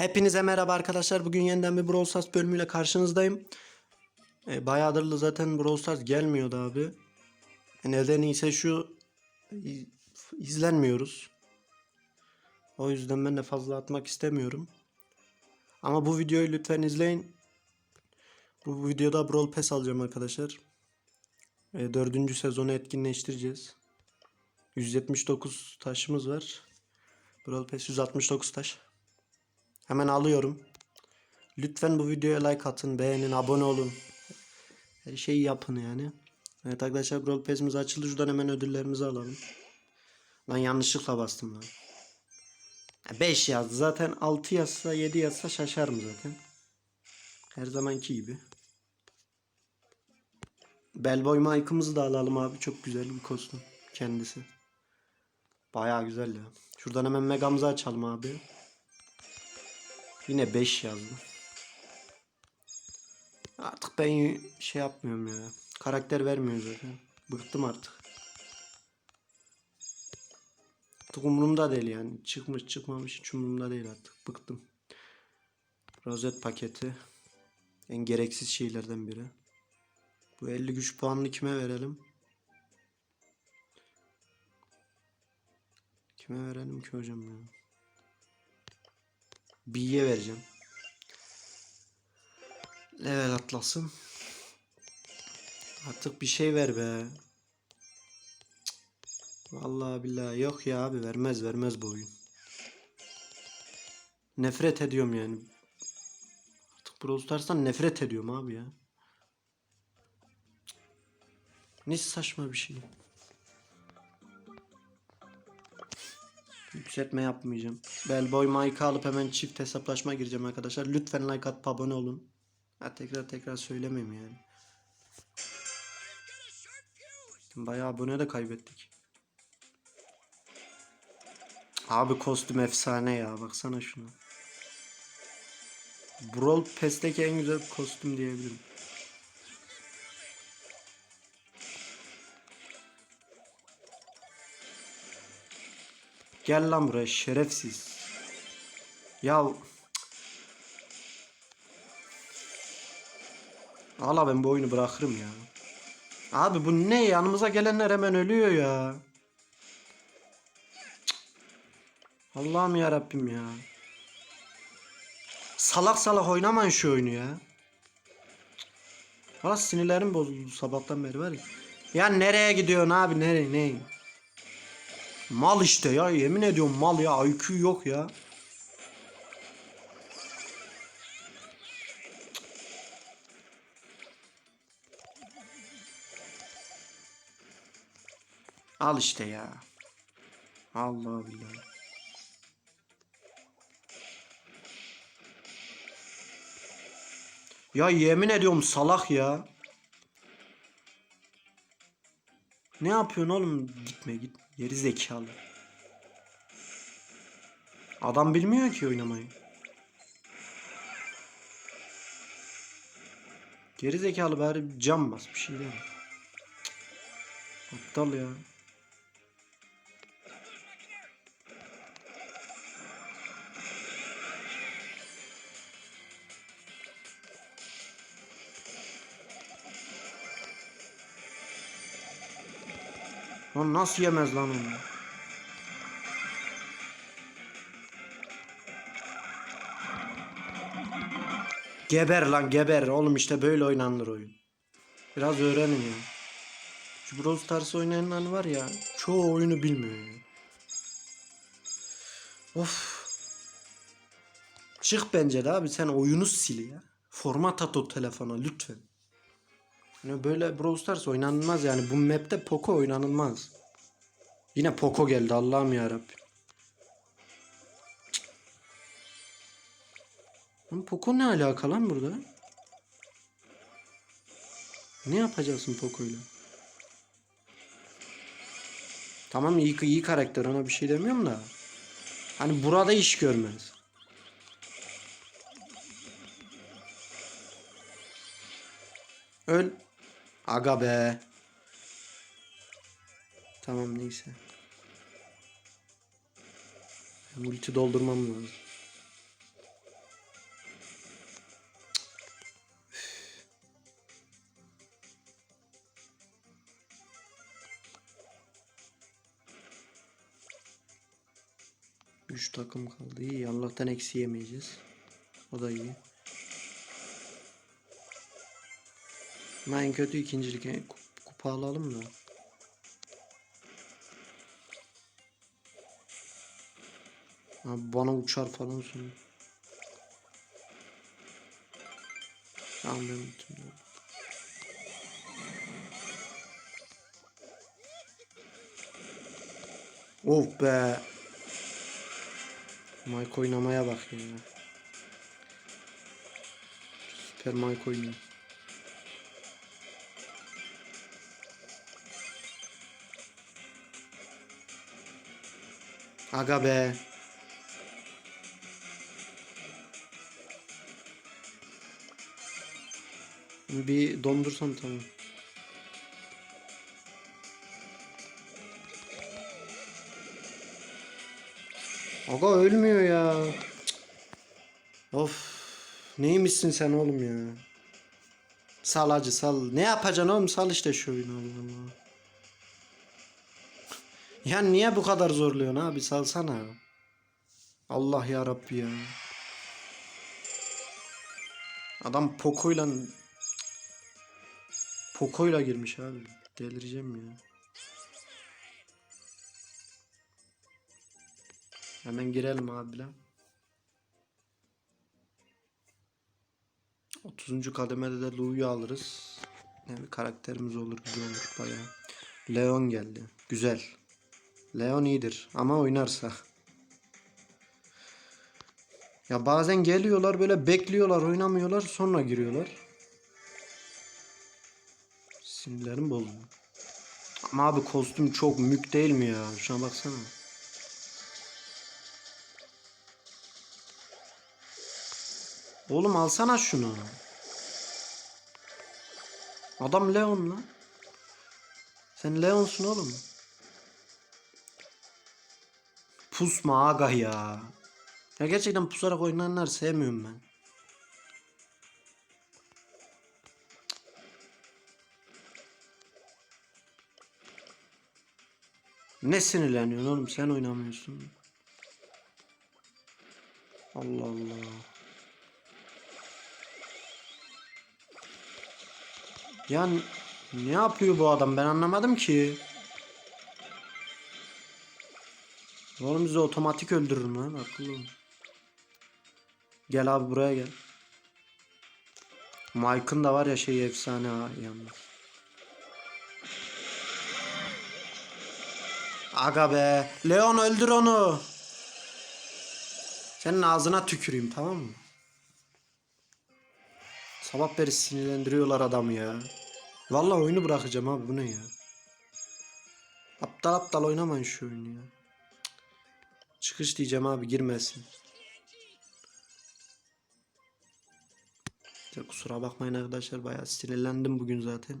Hepinize merhaba arkadaşlar. Bugün yeniden bir Brawl Stars bölümüyle karşınızdayım. E, bayağıdır da zaten Brawl Stars gelmiyordu abi. E, nedeni ise şu izlenmiyoruz. O yüzden ben de fazla atmak istemiyorum. Ama bu videoyu lütfen izleyin. Bu videoda Brawl Pass alacağım arkadaşlar. E, dördüncü sezonu etkinleştireceğiz. 179 taşımız var. Brawl Pass 169 taş. Hemen alıyorum. Lütfen bu videoya like atın, beğenin, abone olun. Her şeyi yapın yani. Evet arkadaşlar Brawl Pass'imiz açıldı. Şuradan hemen ödüllerimizi alalım. Lan yanlışlıkla bastım lan. 5 yazdı. Zaten 6 yazsa 7 yazsa şaşarım zaten. Her zamanki gibi. Bellboy Mike'ımızı da alalım abi. Çok güzel bir kostüm kendisi. Bayağı güzel ya. Şuradan hemen Mega'mızı açalım abi. Yine 5 yazdı. Artık ben şey yapmıyorum ya. Karakter vermiyor zaten. Bıktım artık. Artık umurumda değil yani. Çıkmış çıkmamış hiç umurumda değil artık. Bıktım. Rozet paketi. En gereksiz şeylerden biri. Bu 50 güç puanını kime verelim? Kime verelim ki hocam ya? B'ye vereceğim. Level atlasın. Artık bir şey ver be. Vallahi billahi yok ya abi vermez vermez bu oyun. Nefret ediyorum yani. Artık Brawl Stars'tan nefret ediyorum abi ya. Ne saçma bir şey. Yükseltme yapmayacağım. Bellboy Mike'ı alıp hemen çift hesaplaşma gireceğim arkadaşlar. Lütfen like atıp abone olun. Ha, tekrar tekrar söylemeyeyim yani. Bayağı abone de kaybettik. Abi kostüm efsane ya. Baksana şuna. Brawl Pass'teki en güzel kostüm diyebilirim. Gel lan buraya şerefsiz. Ya Valla ben bu oyunu bırakırım ya. Abi bu ne yanımıza gelenler hemen ölüyor ya. Allah'ım ya Rabbim ya. Salak salak oynamayın şu oyunu ya. Valla sinirlerim bozuldu sabahtan beri var ya. Ya nereye gidiyorsun abi nereye ne? Mal işte ya yemin ediyorum mal ya IQ yok ya. Al işte ya. Allah billahi. Ya yemin ediyorum salak ya. Ne yapıyorsun oğlum? Gitme git. Geri zekalı. Adam bilmiyor ki oynamayı. Geri zekalı bari cam bas bir şey değil. Cık. Aptal ya. Lan nasıl yemez lan onu? Geber lan geber. Oğlum işte böyle oynanır oyun. Biraz öğrenin ya. Şu Brawl Stars oynayanlar var ya. Çoğu oyunu bilmiyor ya. Of. Çık bence de abi sen oyunu sil ya. Format at o telefona lütfen. Yani böyle Brawl Stars oynanılmaz yani. Bu map'te Poco oynanılmaz. Yine Poco geldi Allah'ım yarabbim. Lan Poco ne alaka lan burada? Ne yapacaksın Poco'yla? Tamam iyi, iyi karakter ona bir şey demiyorum da. Hani burada iş görmez. Öl. Aga be. Tamam neyse. Multi doldurmam lazım. Üç takım kaldı. İyi Allah'tan eksi yemeyeceğiz. O da iyi. Ama en kötü ikincilik. Kupa alalım da. Abi bana uçar falan sonra. Tamam ben bitirdim. Of be. Mike oynamaya bak ya. Süper Mike oynuyor. Aga be. Bir dondursam tamam. Aga ölmüyor ya. Of. Neymişsin sen oğlum ya? Sal acı sal. Ne yapacaksın oğlum? Sal işte şu oyunu Allah Allah. Ya niye bu kadar zorluyorsun abi? Salsana. Allah ya Rabbi ya. Adam Poco'yla Poco'yla girmiş abi. Delireceğim ya. Hemen girelim abiler. 30. kademede de Lou'yu alırız. Yani karakterimiz olur, güzel olur bayağı. Leon geldi. Güzel. Leon iyidir ama oynarsa. Ya bazen geliyorlar böyle bekliyorlar, oynamıyorlar, sonra giriyorlar. Sinirlerim bozuldu. Ama abi kostüm çok mük değil mi ya? Şuna baksana. Oğlum alsana şunu. Adam Leon lan. Sen Leon'sun oğlum. Pusma aga ya. Ya gerçekten pusarak oynayanlar sevmiyorum ben. Ne sinirleniyorsun oğlum sen oynamıyorsun. Allah Allah. Ya n- ne yapıyor bu adam ben anlamadım ki. Oğlum bizi otomatik öldürür lan akıllı ol. Gel abi buraya gel. Mike'ın da var ya şey efsane ha yalnız. Aga be. Leon öldür onu. Senin ağzına tüküreyim tamam mı? Sabah beri sinirlendiriyorlar adamı ya. Vallahi oyunu bırakacağım abi bu ne ya? Aptal aptal oynamayın şu oyunu ya. Çıkış diyeceğim abi girmesin. Ya kusura bakmayın arkadaşlar bayağı sinirlendim bugün zaten.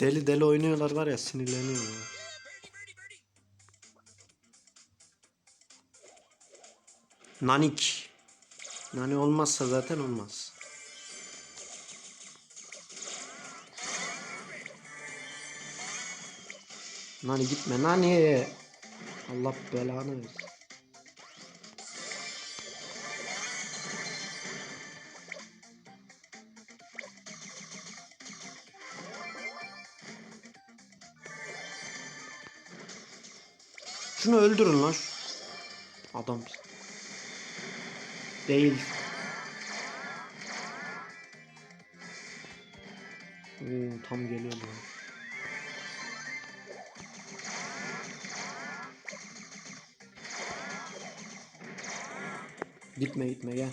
Deli deli oynuyorlar var ya sinirleniyorlar. Nanik. Nani olmazsa zaten olmaz. Nani gitme Nani. Allah belanı versin. Şunu öldürün lan. Adam. Değil. Oo, tam geliyor Gitme gitme gel.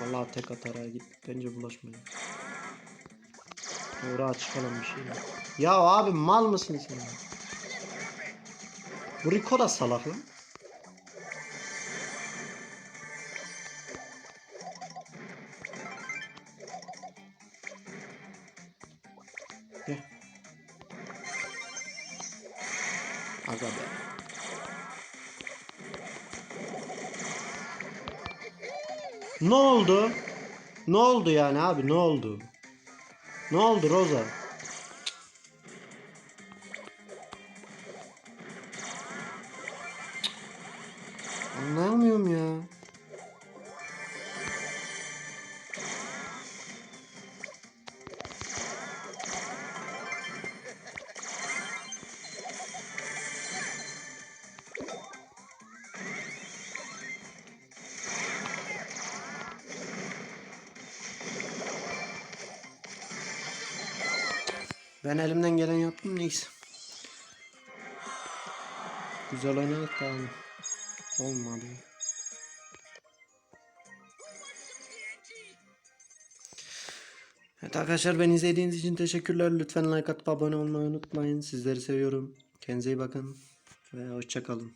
Vallahi tek atar ha git. Bence bulaşmayın. Oraya çıkalım bir şey. ya. Abi mal mısın sen? Bu Rico da salak lan. Aga be. Ne oldu? Ne oldu yani abi ne oldu? Ne oldu Roza? Ben elimden gelen yaptım neyse. Güzel oynadık da. Olmadı. Evet arkadaşlar beni izlediğiniz için teşekkürler. Lütfen like atıp abone olmayı unutmayın. Sizleri seviyorum. Kendinize iyi bakın. Ve hoşçakalın.